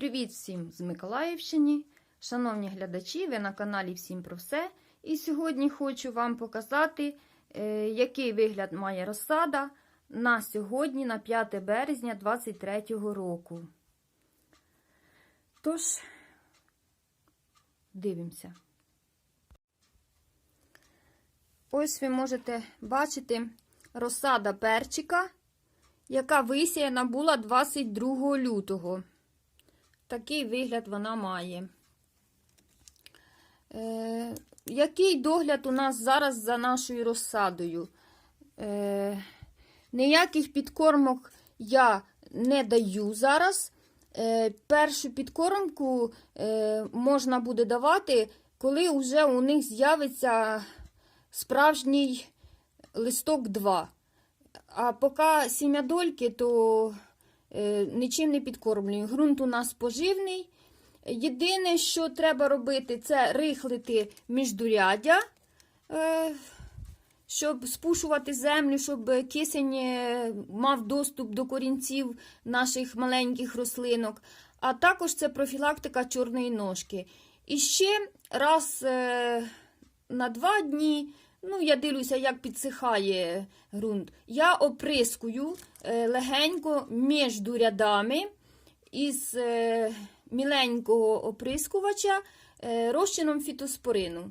Привіт всім з Миколаївщини. Шановні глядачі, ви на каналі Всім про все. І сьогодні хочу вам показати, е, який вигляд має розсада на сьогодні, на 5 березня 2023 року. Тож, дивимося. Ось ви можете бачити розсада перчика, яка висіяна була 22 лютого. Такий вигляд вона має. Е, який догляд у нас зараз за нашою розсадою? Е, ніяких підкормок я не даю зараз. Е, першу підкормку е, можна буде давати, коли вже у них з'явиться справжній листок 2. А поки сім'ядольки, то е, нічим не підкормлюю. Грунт у нас поживний. Єдине, що треба робити, це рихлити міждуряддя, е, щоб спушувати землю, щоб кисень е, мав доступ до корінців наших маленьких рослинок. А також це профілактика чорної ножки. І ще раз е, на два дні. Ну, я дивлюся, як підсихає ґрунт. Я оприскую е, легенько між рядами із е, міленького оприскувача е, розчином фітоспорину.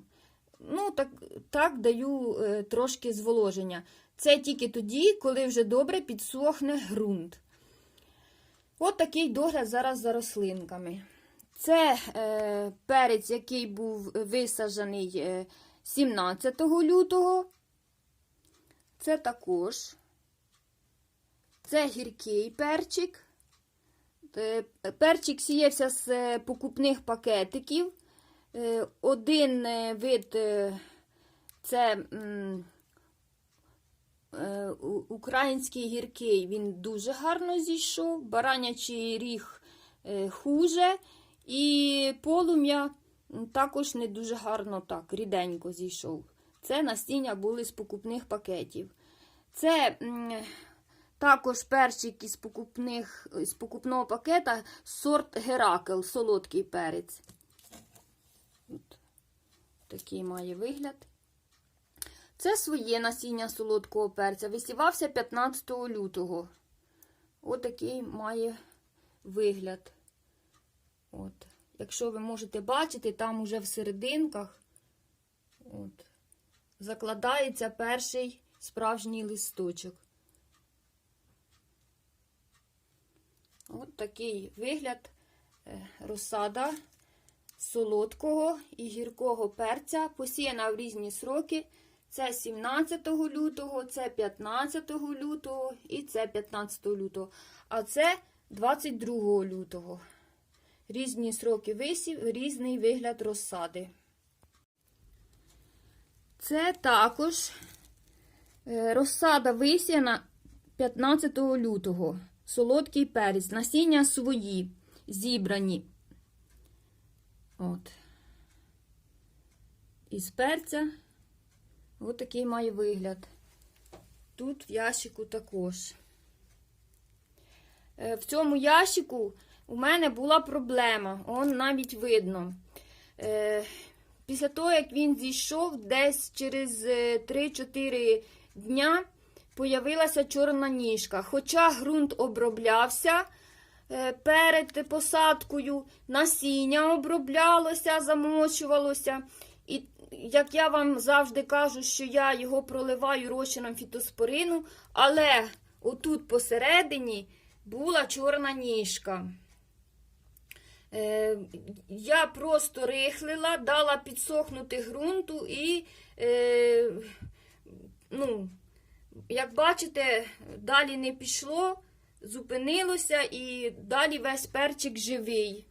Ну, так, так даю трошки зволоження. Це тільки тоді, коли вже добре підсохне ґрунт. От такий догляд зараз за рослинками. Це е, перець, який був висаджений. Е, 17 лютого. Це також. Це гіркий перчик. Е, Перчик сіявся з е, покупних пакетиків. Е, Один вид це український гіркий, він дуже гарно зійшов, баранячий ріг хуже, і полум'я також не дуже гарно так, ріденько зійшов. Це насіння були з покупних пакетів. Це також перчик із покупних, з покупного пакета сорт Геракл, солодкий перець. От. Такий має вигляд. Це своє насіння солодкого перця. Висівався 15 лютого. Отакий має вигляд. От. Якщо ви можете бачити, там уже в серединках от, закладається перший справжній листочок. От такий вигляд е, розсада солодкого і гіркого перця, посіяна в різні сроки. Це 17 лютого, це 15 лютого і це 15 лютого. А це 22 лютого. Різні сроки висів, різний вигляд розсади. Це також е, розсада висіяна 15 лютого. Солодкий перець. Насіння свої зібрані. От. Із перця. Ось такий має вигляд. Тут в ящику також. Е, в цьому ящику у мене була проблема, он навіть видно. Е, Після того, як він зійшов, десь через 3-4 е, дня появилася чорна ніжка. Хоча ґрунт оброблявся е, перед посадкою, насіння оброблялося, замочувалося. І як я вам завжди кажу, що я його проливаю розчином фітоспорину, але отут посередині була чорна ніжка. Е, я просто рихлила, дала підсохнути ґрунту і, е, ну, як бачите, далі не пішло, зупинилося і далі весь перчик живий.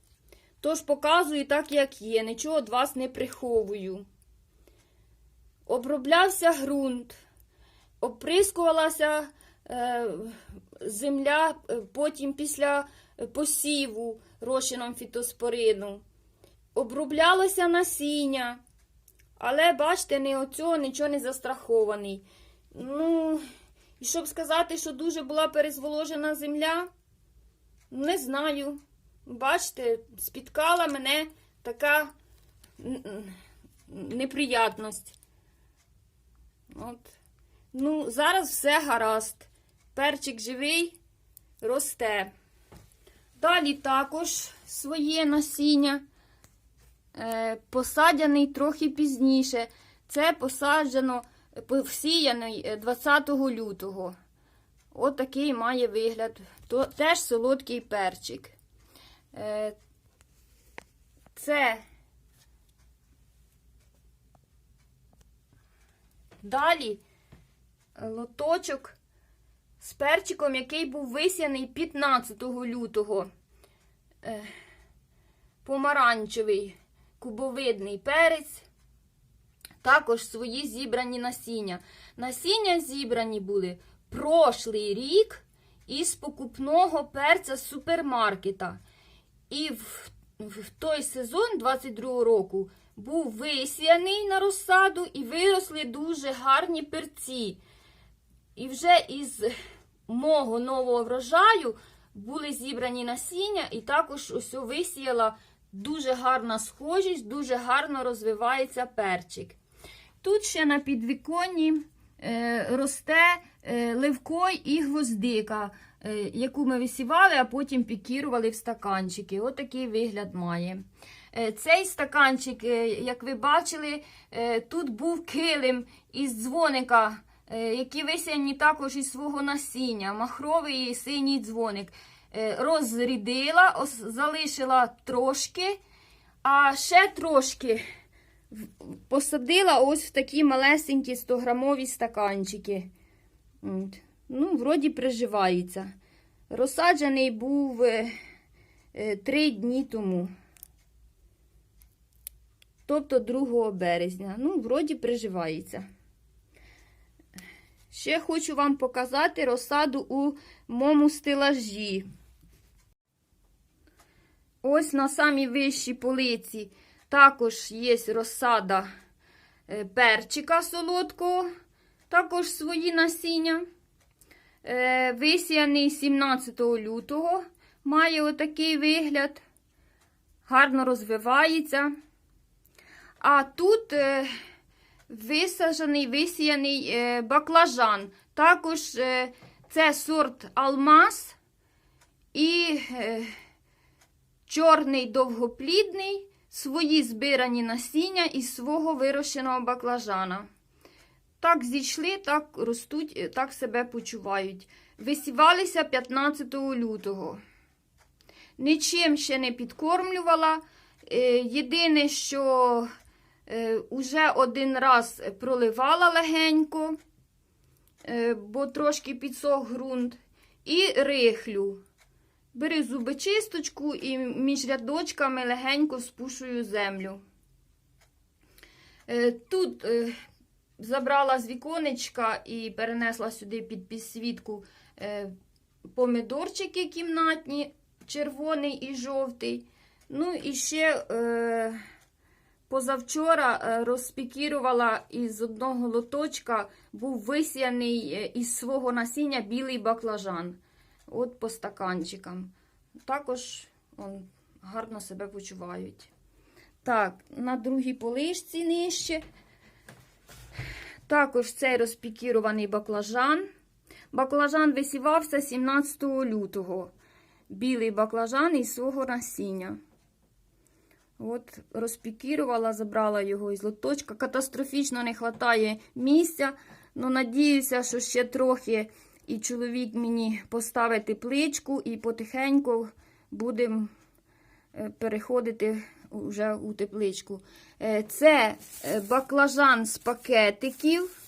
Тож показую так, як є, нічого від вас не приховую. Оброблявся ґрунт, оприскувалася е, земля е, потім після посіву розчином фітоспорину. Оброблялося насіння. Але, бачите, не оцього нічого не застрахований. Ну, і щоб сказати, що дуже була перезволожена земля, не знаю. бачите, спіткала мене така неприятність. От. Ну, зараз все гаразд. Перчик живий, росте. Далі також своє насіння. Е, посадяний трохи пізніше. Це посаджено, посіяний е, 20 лютого. От такий має вигляд. Теж солодкий перчик. Е, це далі е, лоточок з перчиком, який був висяний 15 лютого. Е, помаранчевий кубовидний перець. Також свої зібрані насіння. Насіння зібрані були прошлий рік із покупного перця з супермаркета. І в, в той сезон 22 року був висіяний на розсаду і виросли дуже гарні перці. І вже із мого нового врожаю були зібрані насіння, і також ось висіяла дуже гарна схожість, дуже гарно розвивається перчик. Тут ще на підвіконні е, росте е, ливкой і гвоздика, е, яку ми висівали, а потім пікірували в стаканчики. Отакий вигляд має. Цей стаканчик, як ви бачили, тут був килим із дзвоника, які висяні також із свого насіння, махровий і синій дзвоник. Е, розрідила, залишила трошки, а ще трошки посадила ось в такі малесенькі 100-грамові стаканчики. Ну, вроді приживається. Розсаджений був е, е, три дні тому. Тобто 2 березня. Ну, вроді приживається. Ще хочу вам показати розсаду у моєму стелажі. Ось на самій вищій полиці також є розсада е, перчика солодкого, також свої насіння. Е, Висіяний 17 лютого. Має отакий вигляд. Гарно розвивається. А тут е, висаджений, висіяний е, баклажан. Також е, це сорт алмаз і е, чорний довгоплідний, свої збирані насіння із свого вирощеного баклажана. Так зійшли, так ростуть, так себе почувають. Висівалися 15 лютого. Нічим ще не підкормлювала. Єдине, що уже один раз проливала легенько, е, бо трошки підсох ґрунт, і рихлю. Бери зубочисточку і між рядочками легенько спушую землю. Е, Тут е, забрала з віконечка і перенесла сюди під підсвітку е, помидорчики кімнатні, червоний і жовтий. Ну і ще е, позавчора е, розпікірувала із одного лоточка, був висіяний е, із свого насіння білий баклажан. От по стаканчикам. Також он, гарно себе почувають. Так, на другій полишці нижче. Також цей розпікірований баклажан. Баклажан висівався 17 лютого. Білий баклажан із свого насіння. От, розпікірувала, забрала його із лоточка. Катастрофічно не вистачає місця. Ну, надіюся, що ще трохи і чоловік мені поставить тепличку, і потихеньку будемо е, переходити вже у тепличку. Е, Це е, баклажан з пакетиків.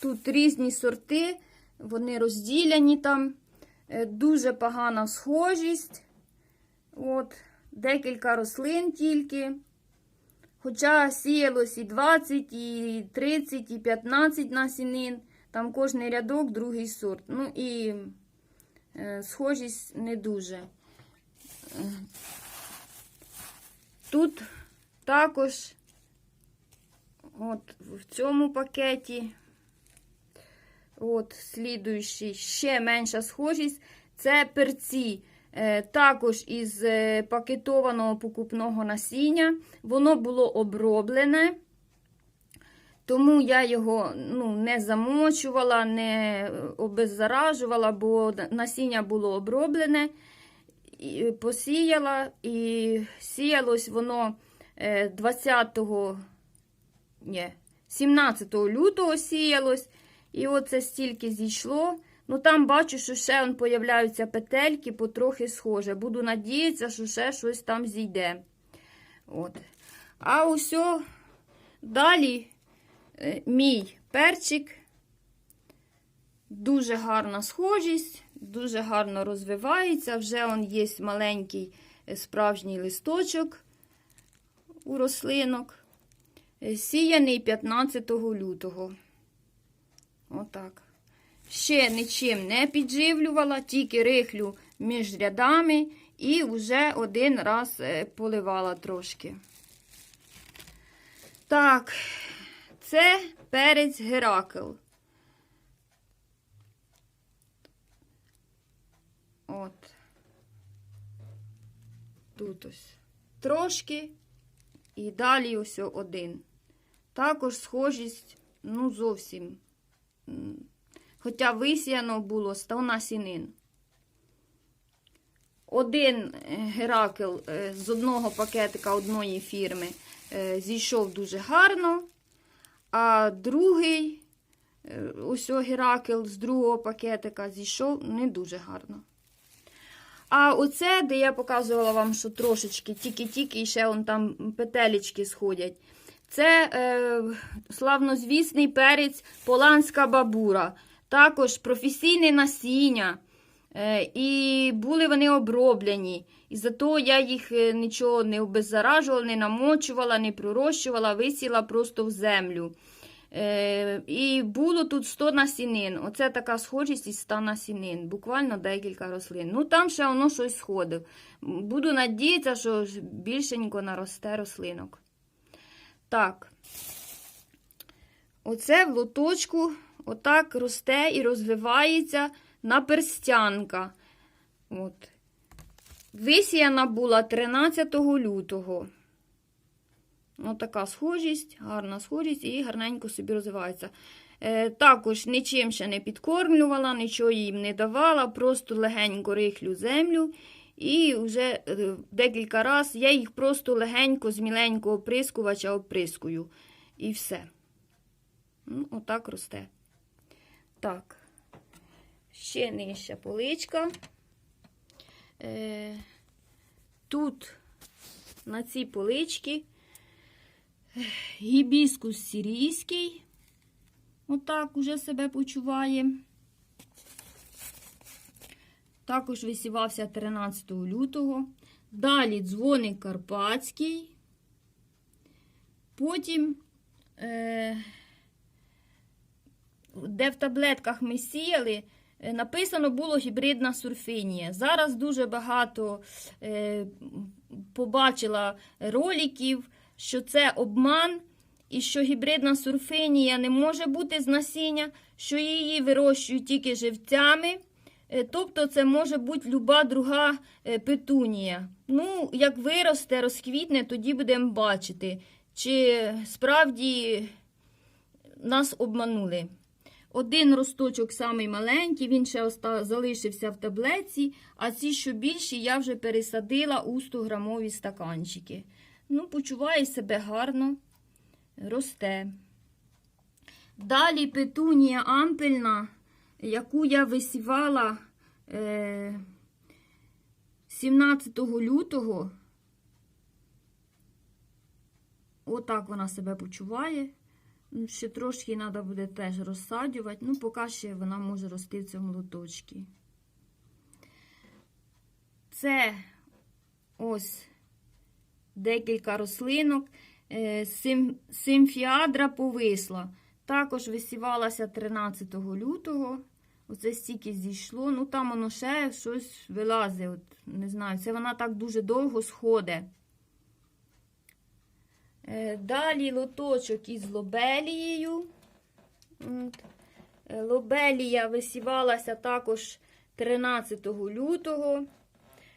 Тут різні сорти, вони розділяні там. Дуже погана схожість. От, декілька рослин тільки. Хоча сіялось і 20, і 30, і 15 насінин. Там кожний рядок другий сорт. Ну і е, схожість не дуже. Е, Тут також от в цьому пакеті, от слідуючий, ще менша схожість. Це перці. Е, також із е, пакетованого покупного насіння. Воно було оброблене. Тому я його ну, не замочувала, не обеззаражувала, бо насіння було оброблене, і посіяла, і сіялось воно е, 20 ні, 17 лютого сіялось, і оце стільки зійшло. Ну там бачу, що ще он появляються петельки, потрохи схоже. Буду надіятися, що ще щось там зійде. От. А усьо далі е, мій перчик. Дуже гарна схожість, дуже гарно розвивається. Вже он є маленький е, справжній листочок у рослинок. Е, Сіяний 15 лютого. Отак. Ще нічим не підживлювала, тільки рихлю між рядами і вже один раз е, поливала трошки. Так, це перець Геракл. От. Тут ось трошки і далі ось один. Також схожість, ну, зовсім. Хоча висіяно було 100 насінин. Один е, Геракл е, з одного пакетика одної фірми е, зійшов дуже гарно, а другий, ось Геракл з другого пакетика зійшов не дуже гарно. А оце, де я показувала вам, що трошечки, тільки-тільки і ще вон там петелечки сходять. Це е, славнозвісний перець Поланська бабура. Також професійне насіння. Е, і були вони оброблені. І зато я їх е, нічого не обеззаражувала, не намочувала, не пророщувала, висіла просто в землю. Е, і було тут 100 насінин. Оце така схожість із 100 насінин. Буквально декілька рослин. Ну там ще воно щось сходив. Буду надіятися, що більшенько наросте рослинок. Так. Оце в лоточку отак росте і розвивається наперстянка. От. Висіяна була 13 лютого. Ось така схожість, гарна схожість і гарненько собі розвивається. Е, також нічим ще не підкормлювала, нічого їм не давала, просто легенько рихлю землю. І вже е, декілька разів я їх просто легенько з міленького оприскувача оприскую. І все. Ну, отак росте. Так. Ще нижча поличка. Е, тут на цій поличці гібіскус сирійський. Отак уже себе почуває. Також висівався 13 лютого. Далі дзвоник Карпатський. Потім, е, де в таблетках ми сіяли, е, написано було гібридна сурфинія. Зараз дуже багато е, побачила роликів, що це обман. І що гібридна сурфинія не може бути з насіння, що її вирощують тільки живцями. Е, Тобто це може бути люба друга петунія. Ну, як виросте, розквітне, тоді будемо бачити, чи справді нас обманули. Один росточок самий маленький, він ще залишився в таблетці, а ці, що більші, я вже пересадила у 100-грамові стаканчики. Ну, почуваю себе гарно, росте. Далі петунія ампельна, яку я висівала е, 17 лютого. Отак вона себе почуває. Ну, Ще трошки треба буде теж розсаджувати. Ну, поки ще вона може рости в цьому лоточці. Це ось декілька рослинок. Е, сим- Симфіадра повисла. Також висівалася 13 лютого. Оце стільки зійшло. Ну там воно ще щось вилазить. От, не знаю, це вона так дуже довго сходить. Е, Далі лоточок із лобелією. Е, Лобелія висівалася також 13 лютого.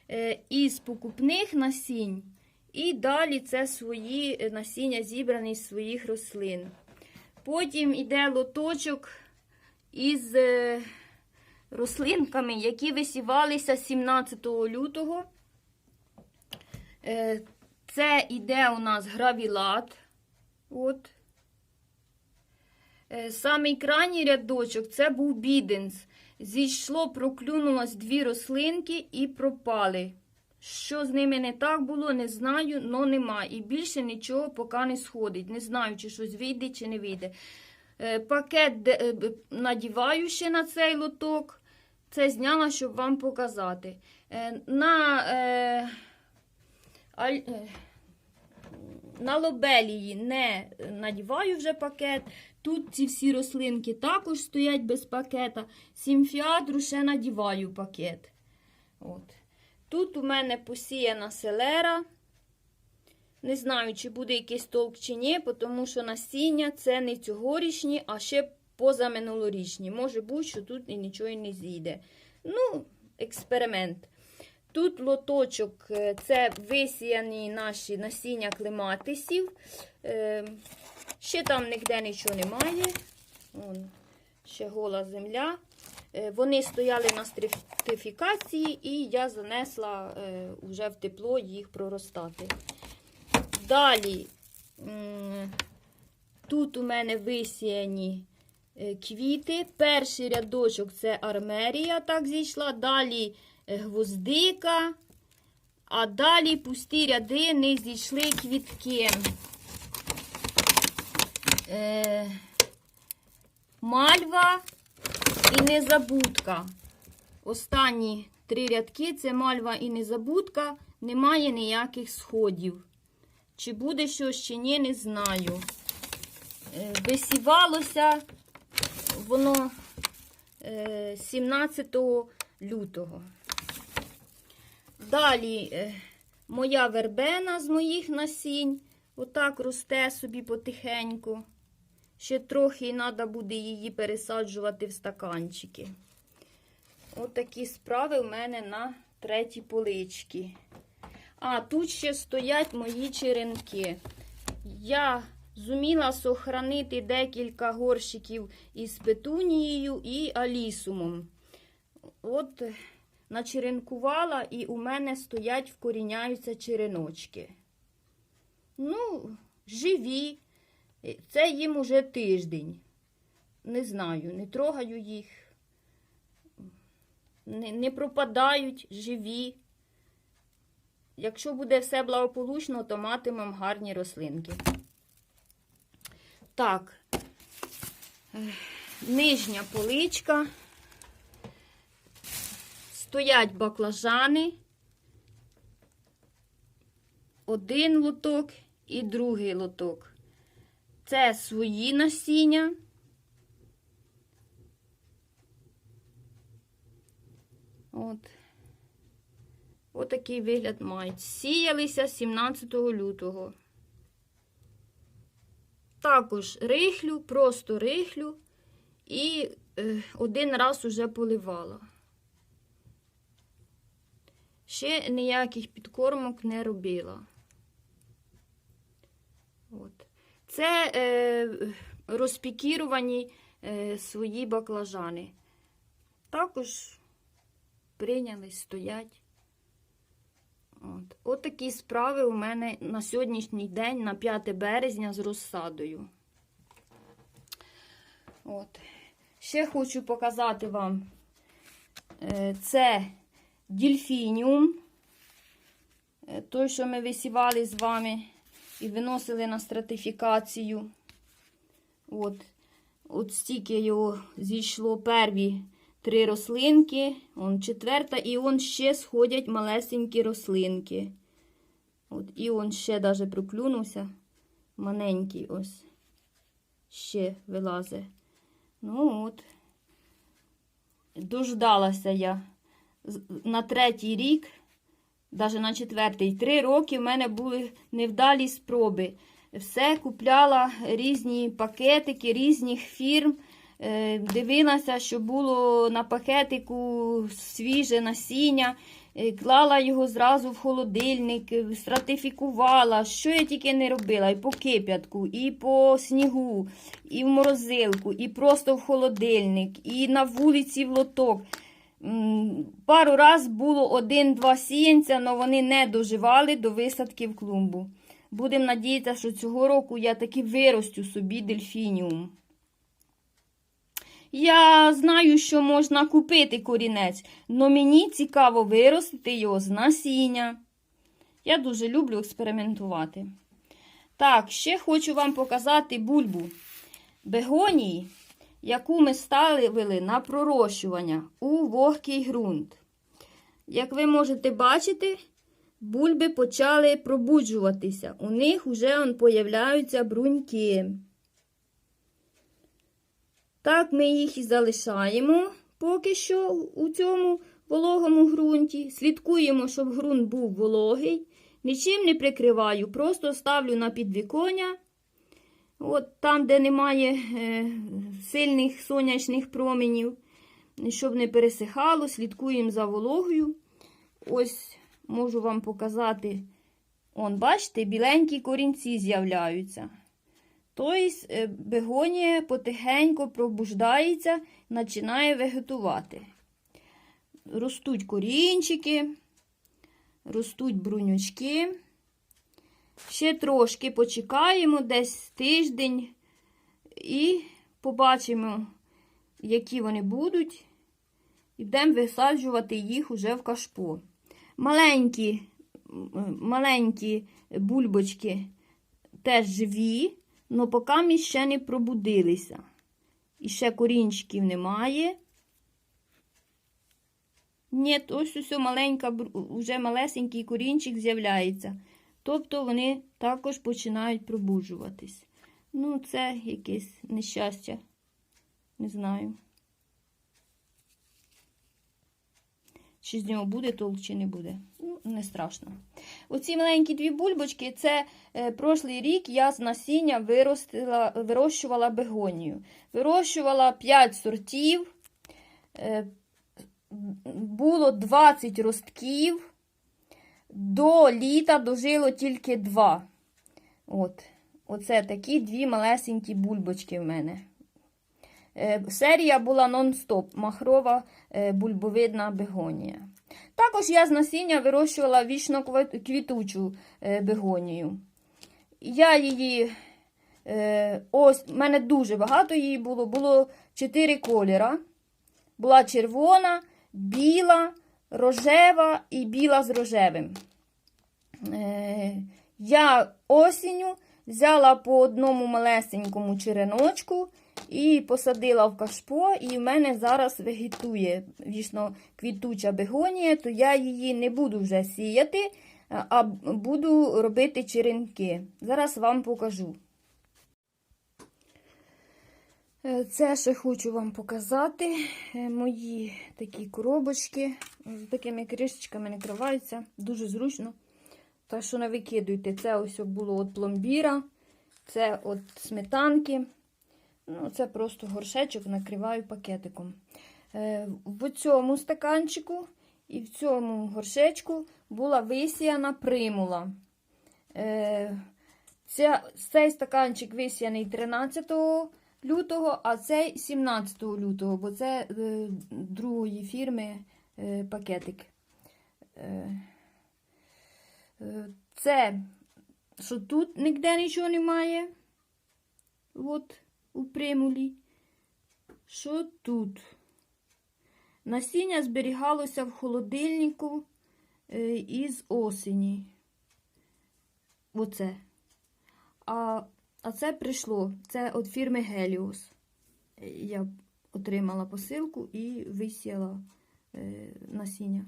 е, із покупних насінь. І далі це свої насіння зібрані з своїх рослин. Потім йде лоточок із рослинками, які висівалися 17 лютого. Це йде у нас гравілат. От. Е, Самий крайній рядочок це був біденс. Зійшло, проклюнулось дві рослинки і пропали. Що з ними не так було, не знаю, але нема. І більше нічого поки не сходить. Не знаю, чи щось вийде, чи не вийде. Е, Пакет е, надіваю ще на цей лоток. Це зняла, щоб вам показати. На, на лобелії не надіваю вже пакет. Тут ці всі рослинки також стоять без пакета. Сімфіадру ще надіваю пакет. От. Тут у мене посіяна селера. Не знаю, чи буде якийсь толк чи ні, тому що насіння це не цьогорічні, а ще позаминулорічні. Може бути, що тут і нічого і не зійде. Ну, експеримент. Тут лоточок е, це висіяні наші насіння клематисів. Е, Ще там ніде нічого немає. Вон, ще гола земля. Е, Вони стояли на стратифікації, і я занесла вже в тепло їх проростати. Далі тут у мене висіяні квіти. Перший рядочок це армерія, так зійшла. Далі гвоздика, а далі пусті ряди не зійшли квітки. Е, мальва і незабудка. Останні три рядки це мальва і незабудка. Немає ніяких сходів. Чи буде щось, чи ні, не знаю. Е, Висівалося воно е, 17 лютого. Далі е, моя вербена з моїх насінь. Отак росте собі потихеньку. Ще трохи треба буде її пересаджувати в стаканчики. Отакі справи в мене на третій поличці. А тут ще стоять мої черенки. Я зуміла сохранити декілька горщиків із петунією і алісумом. От начеренкувала, і у мене стоять, вкоріняються череночки. Ну, живі. Це їм уже тиждень. Не знаю, не трогаю їх. Не, не пропадають, живі. Якщо буде все благополучно, то матимемо гарні рослинки. Так, нижня поличка. Стоять баклажани. Один лоток і другий лоток. Це свої насіння. От. Отакий вигляд мають. Сіялися 17 лютого. Також рихлю, просто рихлю і е, один раз уже поливала. Ще ніяких підкормок не робила. От. Це е, розпікіровані е, свої баклажани. Також прийнялись, стоять. От. От такі справи у мене на сьогоднішній день, на 5 березня, з розсадою. От. Ще хочу показати вам е, це дільфініум. Е, Той, що ми висівали з вами і виносили на стратифікацію. От, от стільки його зійшло перві три рослинки, он четверта, і он ще сходять малесенькі рослинки. От, і он ще даже проклюнувся. Маленький ось. Ще вилазе. Ну от. Дождалася я на третій рік, навіть на четвертий, три роки в мене були невдалі спроби. Все купляла різні пакетики різних фірм. е, дивилася, що було на пакетику свіже насіння, е, клала його зразу в холодильник, е, стратифікувала, що я тільки не робила, і по кип'ятку, і по снігу, і в морозилку, і просто в холодильник, і на вулиці в лоток. Пару раз було один-два сіянця, але вони не доживали до висадки в клумбу. Будемо надіятися, що цього року я таки виростю собі дельфініум. Я знаю, що можна купити корінець, але мені цікаво виростити його з насіння. Я дуже люблю експериментувати. Так, ще хочу вам показати бульбу бегонії, яку ми ставили на пророщування у вогкий ґрунт. Як ви можете бачити, бульби почали пробуджуватися. У них вже появляються бруньки. Так, ми їх і залишаємо поки що у цьому вологому ґрунті. Слідкуємо, щоб ґрунт був вологий. Нічим не прикриваю, просто ставлю на підвіконня. От там, де немає е, сильних сонячних променів, щоб не пересихало, слідкуємо за вологою. Ось можу вам показати. Он, бачите, біленькі корінці з'являються. Тобто бегонія потихеньку пробуждається, починає вегетувати. Ростуть корінчики, ростуть брунючки. Ще трошки почекаємо, десь тиждень, і побачимо, які вони будуть. І будемо висаджувати їх уже в кашпо. Маленькі, маленькі бульбочки теж живі, але поки ще не пробудилися. І ще корінчиків немає. Ні, ось ось маленька, вже малесенький корінчик з'являється. Тобто вони також починають пробуджуватись. Ну, це якесь нещастя. Не знаю. Чи з нього буде толк, чи не буде. Ну, не страшно. Оці маленькі дві бульбочки це е, прошлий рік я з насіння виростила, вирощувала бегонію. Вирощувала 5 сортів. Е, було 20 ростків. До літа дожило тільки два. От. Оце такі дві малесенькі бульбочки в мене. Е, серія була нон-стоп, махрова е, бульбовидна бегонія. Також я з насіння вирощувала вічно квітучу е, бегонію. Я її, е, ось, в мене дуже багато її було. Було 4 кольора. Була червона, біла, рожева і біла з рожевим. Е, я осінню взяла по одному малесенькому череночку і посадила в кашпо, і в мене зараз вегетує вічно квітуча бегонія, то я її не буду вже сіяти, а буду робити черенки. Зараз вам покажу. Е, Це ще хочу вам показати. Е, Мої такі коробочки з такими кришечками накриваються. Дуже зручно. Так що не викидуйте. Це ось було від пломбіра, це від сметанки. Ну, Це просто горшечок накриваю пакетиком. Е, В цьому стаканчику і в цьому горшечку була висіяна примула. Цей стаканчик висіяний 13 лютого, а цей 17 лютого, бо це е, другої фірми е, пакетик. Е, е, це, що тут ніде нічого немає. От у примулі. Що тут? Насіння зберігалося в холодильнику е, із осені. Оце. А, а це прийшло. Це від фірми. Е, Я отримала посилку і висіяла е, насіння.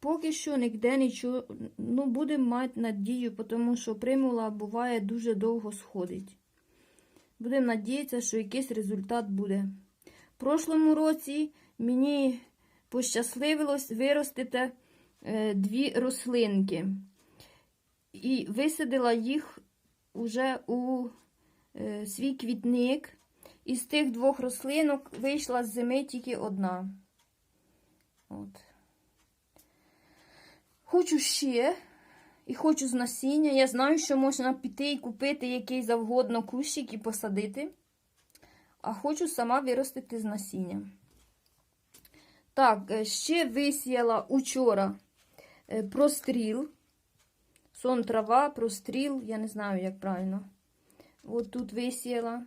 Поки що ніде нічого, ну, будемо мати надію, тому що примула буває дуже довго сходить. Будемо надіятися, що якийсь результат буде. В прошлому році мені пощасливилось виростити е, дві рослинки. І висадила їх уже у е, свій квітник. із тих двох рослинок вийшла з зими тільки одна. От. Хочу ще. І хочу з насіння. Я знаю, що можна піти і купити який завгодно кущик і посадити. А хочу сама виростити з насіння. Так, е, ще висіяла учора е, простріл. Сон трава, простріл, я не знаю, як правильно. От тут висіяла.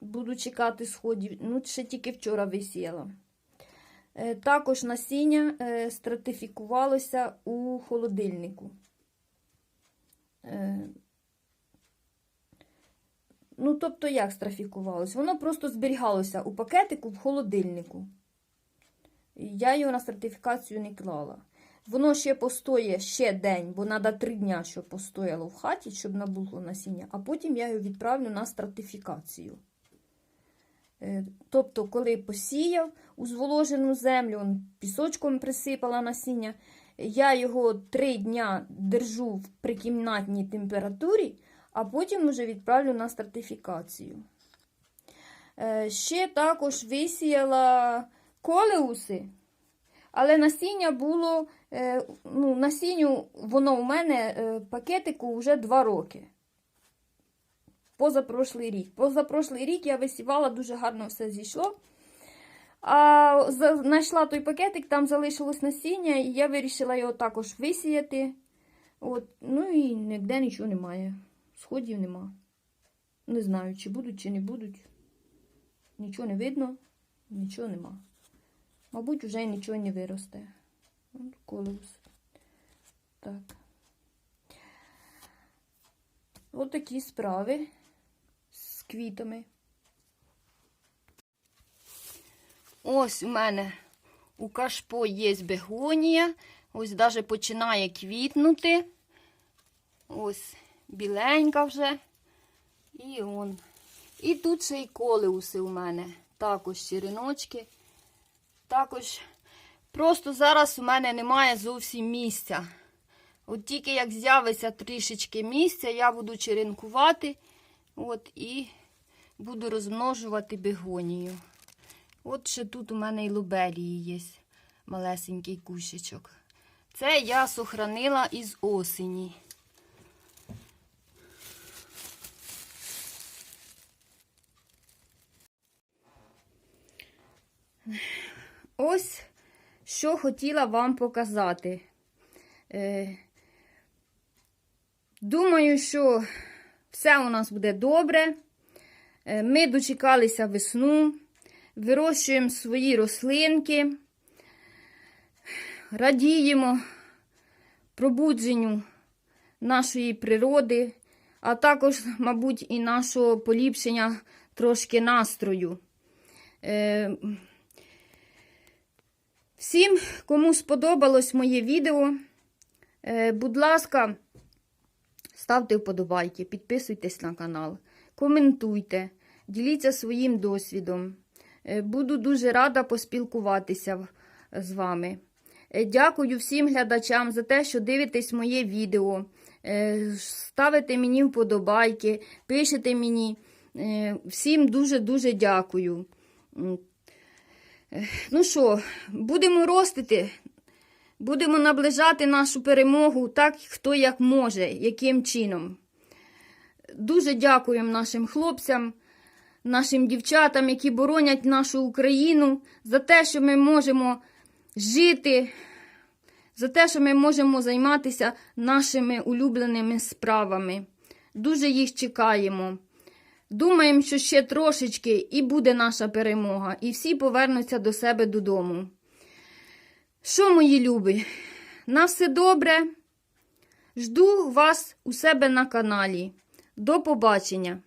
Буду чекати сходів. Ну, ще тільки вчора висіяла. Е, Також насіння е, стратифікувалося у холодильнику. Е, Ну, тобто, як страфікувалося? Воно просто зберігалося у пакетику в холодильнику. Я його на стратифікацію не клала. Воно ще постоє ще день, бо треба три дня, щоб постояло в хаті, щоб набуло насіння, а потім я його відправлю на стратифікацію. Е, Тобто, коли посіяв у зволожену землю, пісочком присипала насіння, я його три дня держу в прикімнатній температурі, а потім вже відправлю на стратифікацію. Е, Ще також висіяла колеуси, але насіння було, ну, насінню воно у мене е, пакетику вже два роки. Позапрошлий рік. Позапрошлий рік я висівала, дуже гарно все зійшло. А знайшла той пакетик, там залишилось насіння, і я вирішила його також висіяти. От, ну і ніде нічого немає. Сходів нема. Не знаю, чи будуть, чи не будуть. Нічого не видно, нічого нема. Мабуть, вже нічого не виросте. От Колеус. Так. От такі справи з квітами. Ось у мене у кашпо є бегонія. Ось навіть починає квітнути. Ось біленька вже. І он. І тут ще й колеуси у мене. Також череночки. Також просто зараз у мене немає зовсім місця. От тільки як з'явиться трішечки місця, я буду черенкувати. От і буду розмножувати бегонію. От ще тут у мене і лубелії є малесенький кущичок. Це я сохранила із осені. Ось що хотіла вам показати. Е, думаю, що все у нас буде добре. Е, Ми дочекалися весну, вирощуємо свої рослинки, радіємо пробудженню нашої природи, а також, мабуть, і нашого поліпшення трошки настрою. Всім, кому сподобалось моє відео, е, будь ласка, ставте вподобайки, підписуйтесь на канал, коментуйте, діліться своїм досвідом. Е, Буду дуже рада поспілкуватися з вами. Е, Дякую всім глядачам за те, що дивитесь моє відео. Ставите мені вподобайки, пишете мені. Всім дуже-дуже дякую. М, Ну що, будемо ростити, будемо наближати нашу перемогу так, хто як може, яким чином. Дуже дякуємо нашим хлопцям, нашим дівчатам, які боронять нашу Україну, за те, що ми можемо жити, за те, що ми можемо займатися нашими улюбленими справами. Дуже їх чекаємо. Думаємо, що ще трошечки і буде наша перемога, і всі повернуться до себе додому. Що, мої любі? На все добре. Жду вас у себе на каналі. До побачення!